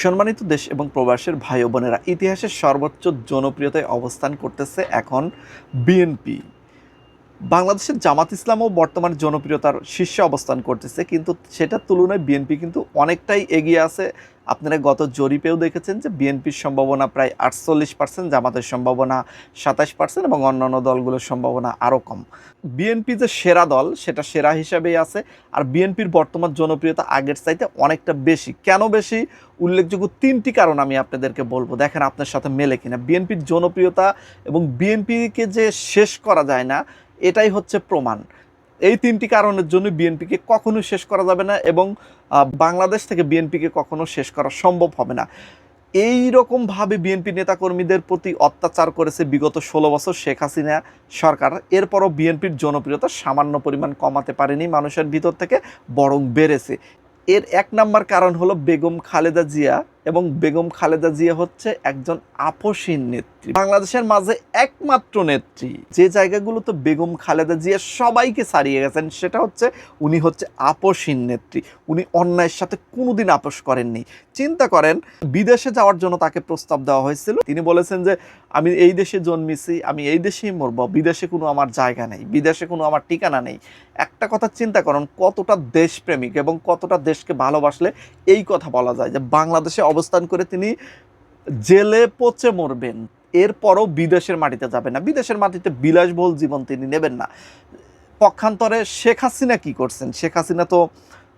সম্মানিত দেশ এবং প্রবাসের ভাই বোনেরা ইতিহাসের সর্বোচ্চ জনপ্রিয়তায় অবস্থান করতেছে এখন বিএনপি। বাংলাদেশের জামাত ইসলামও বর্তমান জনপ্রিয়তার শীর্ষে অবস্থান করতেছে, কিন্তু সেটার তুলনায় বিএনপি কিন্তু অনেকটাই এগিয়ে আছে। আপনারা গত জরিপেও দেখেছেন যে বিএনপির সম্ভাবনা প্রায় আটচল্লিশ পার্সেন্ট জামাতের সম্ভাবনা সাতাশ পার্সেন্ট এবং অন্যান্য দলগুলোর সম্ভাবনা আরও কম। বিএনপি যে সেরা দল, সেটা সেরা হিসাবেই আছে, আর বিএনপির বর্তমান জনপ্রিয়তা আগের চাইতে অনেকটা বেশি। কেন বেশি? উল্লেখযোগ্য তিনটি কারণ আমি আপনাদেরকে বলব। দেখেন আপনার সাথে মেলে কিনা। বিএনপির জনপ্রিয়তা এবং বিএনপিকে যে শেষ করা যায় না এটাই হচ্ছে প্রমাণ। এই তিনটি কারণের জন্য বিএনপিকে কখনো শেষ করা যাবে না এবং বাংলাদেশ থেকে বিএনপিকে কখনো শেষ করা সম্ভব হবে না। এই রকমভাবে বিএনপি নেতাকর্মীদের প্রতি অত্যাচার করেছে বিগত ষোলো বছর শেখ হাসিনা সরকার। এরপরও বিএনপির জনপ্রিয়তা সামান্য পরিমাণ কমাতে পারেনি মানুষের ভিতর থেকে, বরং বেড়েছে। এর এক নাম্বার কারণ হলো বেগম খালেদা জিয়া এবং বেগম খালেদা জিয়া হচ্ছে একজন আপসীন নেত্রী। বাংলাদেশের মাঝে একমাত্র নেত্রী। যে জায়গাগুলোতে বেগম খালেদা জিয়া সবাইকে ছাড়িয়ে গেছেন, সেটা হচ্ছে উনি হচ্ছে আপসীন নেত্রী। উনি অন্যায়ের সাথে কোনোদিন আপোষ করেননি। চিন্তা করেন, বিদেশে যাওয়ার জন্য তাকে প্রস্তাব দেওয়া হয়েছিল। তিনি বলেছেন যে, আমি এই দেশে জন্মেছি, আমি এই দেশেই মরব, বিদেশে কোনো আমার জায়গা নেই, বিদেশে কোনো আমার ঠিকানা নেই। একটা কথা চিন্তা করুন, কতটা দেশপ্রেমিক এবং কতটা দেশকে ভালোবাসলে এই কথা বলা যায় যে, বাংলাদেশে অবস্থান করে তিনি জেলে পচে মরবেন। এরপরও বিদেশের মাটিতে যাবেন না। বিদেশের মাটিতে বিলাসবহুল জীবন তিনি নেবেন না। পক্ষান্তরে শেখ হাসিনা কি করছেন? শেখ হাসিনা তো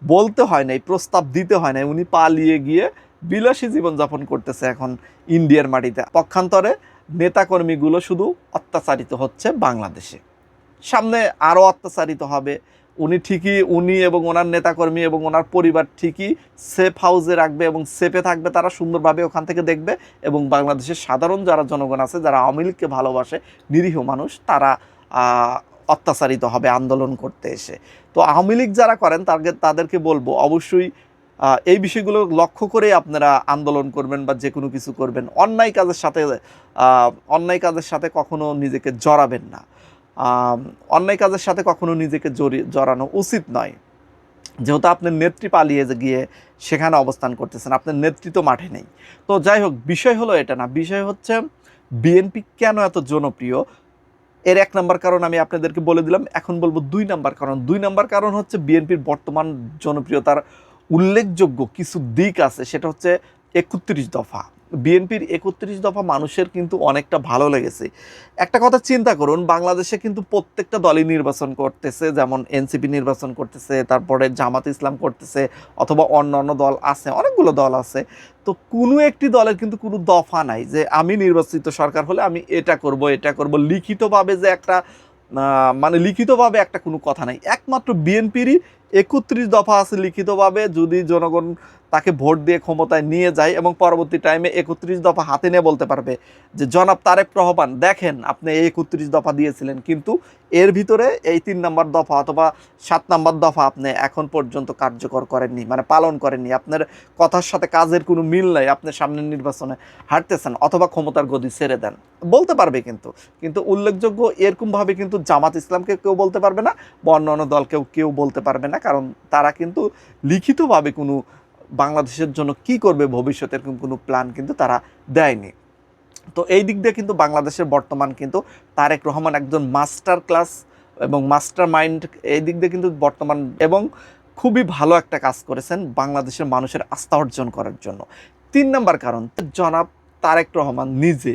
বলতে হয় নাই, প্রস্তাব দিতে হয় নাই। উনি পালিয়ে গিয়ে বিলাসী জীবনযাপন করতেছে এখন ইন্ডিয়ার মাটিতে। পক্ষান্তরে নেতাকর্মীগুলো শুধু অত্যাচারিত হচ্ছে বাংলাদেশে। সামনে আরও অত্যাচারিত হবে উনি ঠিকই, উনি এবং ওনার নেতাকর্মী এবং ওনার পরিবার ঠিকই সেফ হাউসে রাখবে এবং সেফে থাকবে, তারা সুন্দরভাবে ওখান থেকে দেখবে এবং বাংলাদেশের সাধারণ যারা জনগণ আছে, যারা আওয়ামী লীগকে ভালোবাসে, নিরীহ মানুষ, তারা অত্যাচারিত হবে আন্দোলন করতে এসে। তো আওয়ামী লীগ যারা করেন তাদেরকে তাদেরকে বলব, অবশ্যই এই বিষয়গুলো লক্ষ্য করে আপনারা আন্দোলন করবেন বা যে কোনো কিছু করবেন। অন্যায় কাজের সাথে অন্যায় কাজের সাথে কখনো নিজেকে জড়াবেন না। অন্যায় কাজের সাথে কখনো নিজেকে জড়ি, জড়ানো উচিত নয়। যেহেতু আপনার নেত্রী পালিয়ে গিয়ে সেখানে অবস্থান করতেছেন, আপনার নেতৃত্ব মাঠে নেই। তো যাই হোক, বিষয় হলো এটা না, বিষয় হচ্ছে বিএনপি কেন এত জনপ্রিয়? এর এক নাম্বার কারণ আমি আপনাদেরকে বলে দিলাম, এখন বলব দুই নাম্বার কারণ। দুই নাম্বার কারণ হচ্ছে বিএনপির বর্তমান জনপ্রিয়তার উল্লেখযোগ্য কিছু দিক আছে, সেটা হচ্ছে একত্রিশ দফা। বিএনপির একত্রিশ দফা মানুষের কিন্তু অনেকটা ভালো লেগেছে। একটা কথা চিন্তা করুন, বাংলাদেশে কিন্তু প্রত্যেকটা দলই নির্বাচন করতেছে, যেমন এনসিপি নির্বাচন করতেছে, তারপরে জামাত ইসলাম করতেছে, অথবা অন্য অন্য দল আছে, অনেকগুলো দল আছে। তো কোনো একটি দলের কিন্তু কোনো দফা নাই যে আমি নির্বাচিত সরকার হলে আমি এটা করব এটা করব। লিখিতভাবে যে একটা মানে লিখিতভাবে একটা কোনো কথা নাই। একমাত্র বিএনপিরই একত্রিশ দফা আছে লিখিতভাবে যদি জনগণ তাকে ভোট দিয়ে ক্ষমতায় নিয়ে যায় এবং পরবর্তী টাইমে একত্রিশ দফা হাতে নিয়ে বলতে পারবে যে, জনাব তারেক রহমান, দেখেন আপনি এই একত্রিশ দফা দিয়েছিলেন, কিন্তু এর ভিতরে এই তিন নাম্বার দফা অথবা সাত নাম্বার দফা আপনি এখন পর্যন্ত কার্যকর করেননি মানে পালন করেননি। আপনার কথার সাথে কাজের কোনো মিল নাই, আপনি সামনের নির্বাচনে হারতেছেন অথবা ক্ষমতার গদি ছেড়ে দেন। বলতে পারবে কিন্তু কিন্তু উল্লেখযোগ্য এরকমভাবে কিন্তু জামাত ইসলামকে কেউ বলতে পারবে না বা অন্যান্য দলকেও কেউ বলতে পারবে না। কারণ তারা কিন্তু লিখিতভাবে কোনো বাংলাদেশের জন্য কি করবে ভবিষ্যতের কোনো প্ল্যান কিন্তু তারা দেয়নি। তো এই দিক দিয়ে কিন্তু বাংলাদেশের বর্তমান কিন্তু তারেক রহমান একজন মাস্টার ক্লাস এবং মাস্টার মাইন্ড এই দিক দিয়ে কিন্তু বর্তমান এবং খুবই ভালো একটা কাজ করেছেন বাংলাদেশের মানুষের আস্থা অর্জন করার জন্য। তিন নম্বর কারণ, জনাব তারেক রহমান নিজে।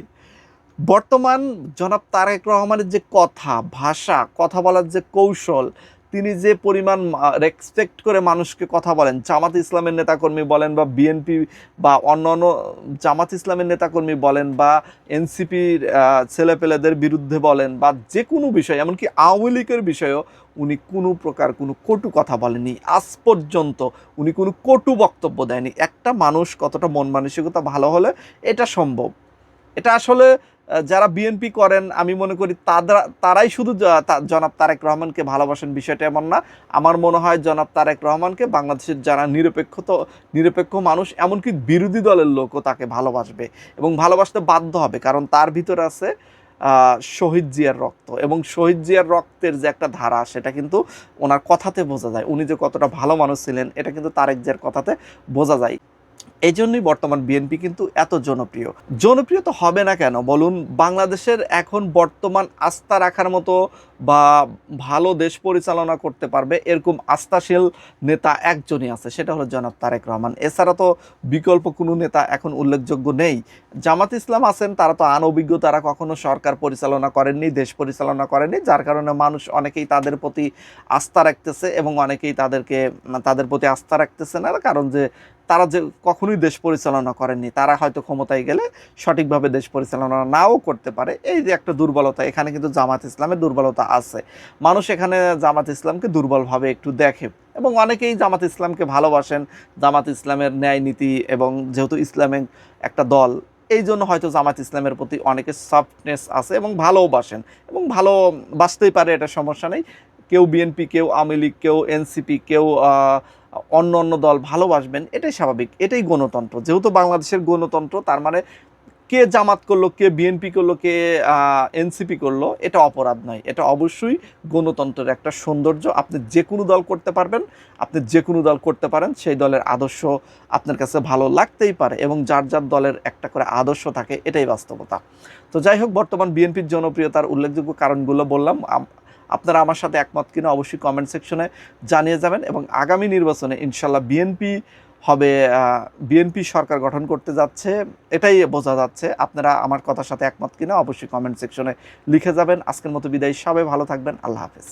বর্তমান জনাব তারেক রহমানের যে কথা, ভাষা, কথা বলার যে কৌশল তিনি যে পরিমাণ রেসপেক্ট করে মানুষকে কথা বলেন, জামাত ইসলামের নেতাকর্মী বলেন বা বিএনপি বা অন্য অন্য জামাত ইসলামের নেতাকর্মী বলেন বা এনসিপির ছেলেপেলেদের বিরুদ্ধে বলেন বা যে কোনো বিষয়, এমনকি আওয়ামী লীগের বিষয়েও উনি কোনো প্রকার কোনো কটু কথা বলেনি আজ পর্যন্ত উনি কোনো কটু বক্তব্য দেয়নি। একটা মানুষ কতটা মন মানসিকতা ভালো হলে এটা সম্ভব। এটা আসলে যারা বিএনপি করেন, আমি মনে করি তারা তারাই শুধু জনাব তারেক রহমানকে ভালোবাসেন, বিষয়টা এমন না। আমার মনে হয় জনাব তারেক রহমানকে বাংলাদেশের যারা নিরপেক্ষ তো, নিরপেক্ষ মানুষ, এমনকি বিরোধী দলের লোকও তাকে ভালোবাসবে এবং ভালোবাসতে বাধ্য হবে, কারণ তার ভিতরে আছে শহীদ জিয়ার রক্ত এবং শহীদ জিয়ার রক্তের যে একটা ধারা, সেটা কিন্তু ওনার কথাতে বোঝা যায়। উনি যে কতটা ভালো মানুষ ছিলেন, এটা কিন্তু তারেক জিয়ার কথাতে বোঝা যায়। এই জন্যই বর্তমান বিএনপি কিন্তু এত জনপ্রিয়। জনপ্রিয় তো হবে না কেন? বলুন, বাংলাদেশের এখন বর্তমান আস্থা রাখার মতো বা ভালো দেশ পরিচালনা করতে পারবে এরকম আস্থাশীল নেতা একজনই আছে, সেটা হলো জনাব তারেক রহমান। এছাড়া তো বিকল্প কোনো নেতা এখন উল্লেখযোগ্য নেই। জামাত ইসলাম আছেন, তারা তো আনঅভিজ্ঞ তারা কখনো সরকার পরিচালনা করেননি, দেশ পরিচালনা করেননি, যার কারণে মানুষ অনেকেই তাদের প্রতি আস্থা রাখতেছে এবং অনেকেই তাদেরকে, তাদের প্রতি আস্থা রাখতেছে না। কারণ যে তারা যে কখনোই দেশ পরিচালনা করেননি, তারা হয়তো ক্ষমতায় গেলে সঠিকভাবে দেশ পরিচালনা নাও করতে পারে। এই যে একটা দুর্বলতা, এখানে কিন্তু জামাত ইসলামের দুর্বলতা আছে। মানুষ এখানে জামাত ইসলামকে দুর্বলভাবে একটু দেখে এবং অনেকেই জামাত ইসলামকে ভালোবাসেন। জামাত ইসলামের ন্যায় নীতি এবং যেহেতু ইসলামের একটা দল, এই জন্য হয়তো জামাত ইসলামের প্রতি অনেকের সফটনেস আছে এবং ভালোবাসেন এবং ভালো বাসতেই পারে, এটা সমস্যা নেই। কেউ বিএনপি কেউ আওয়ামী লীগ, কেউ এনসিপি কেউ অন্য অন্য দল ভালোবাসবেন, এটাই স্বাভাবিক, এটাই গণতন্ত্র। যেহেতু বাংলাদেশের গণতন্ত্র, তার মানে কে জামাত করল, কে বিএনপি করল, কে এনসিপি করল, এটা অপরাধ নয়, এটা অবশ্যই গণতন্ত্রের একটা সৌন্দর্য। আপনি যে কোনো দল করতে পারবেন, আপনি যে কোনো দল করতে পারেন, সেই দলের আদর্শ আপনার কাছে ভালো লাগতেই পারে এবং যার যার দলের একটা করে আদর্শ থাকে, এটাই বাস্তবতা। তো যাই হোক, বর্তমান বিএনপির জনপ্রিয়তার উল্লেখযোগ্য কারণগুলো বললাম আপনারা আমার সাথে একমত কিনা অবশ্যই কমেন্ট সেকশনে জানিয়ে যাবেন এবং আগামী নির্বাচনে ইনশাল্লাহ বিএনপি হবে বিএনপি সরকার গঠন করতে যাচ্ছে, এটাই বোঝা যাচ্ছে। আপনারা আমার কথার সাথে একমত কিনা অবশ্যই কমেন্ট সেকশনে লিখে যাবেন। আজকের মতো বিদায়, সবাই ভালো থাকবেন। আল্লাহ হাফেজ।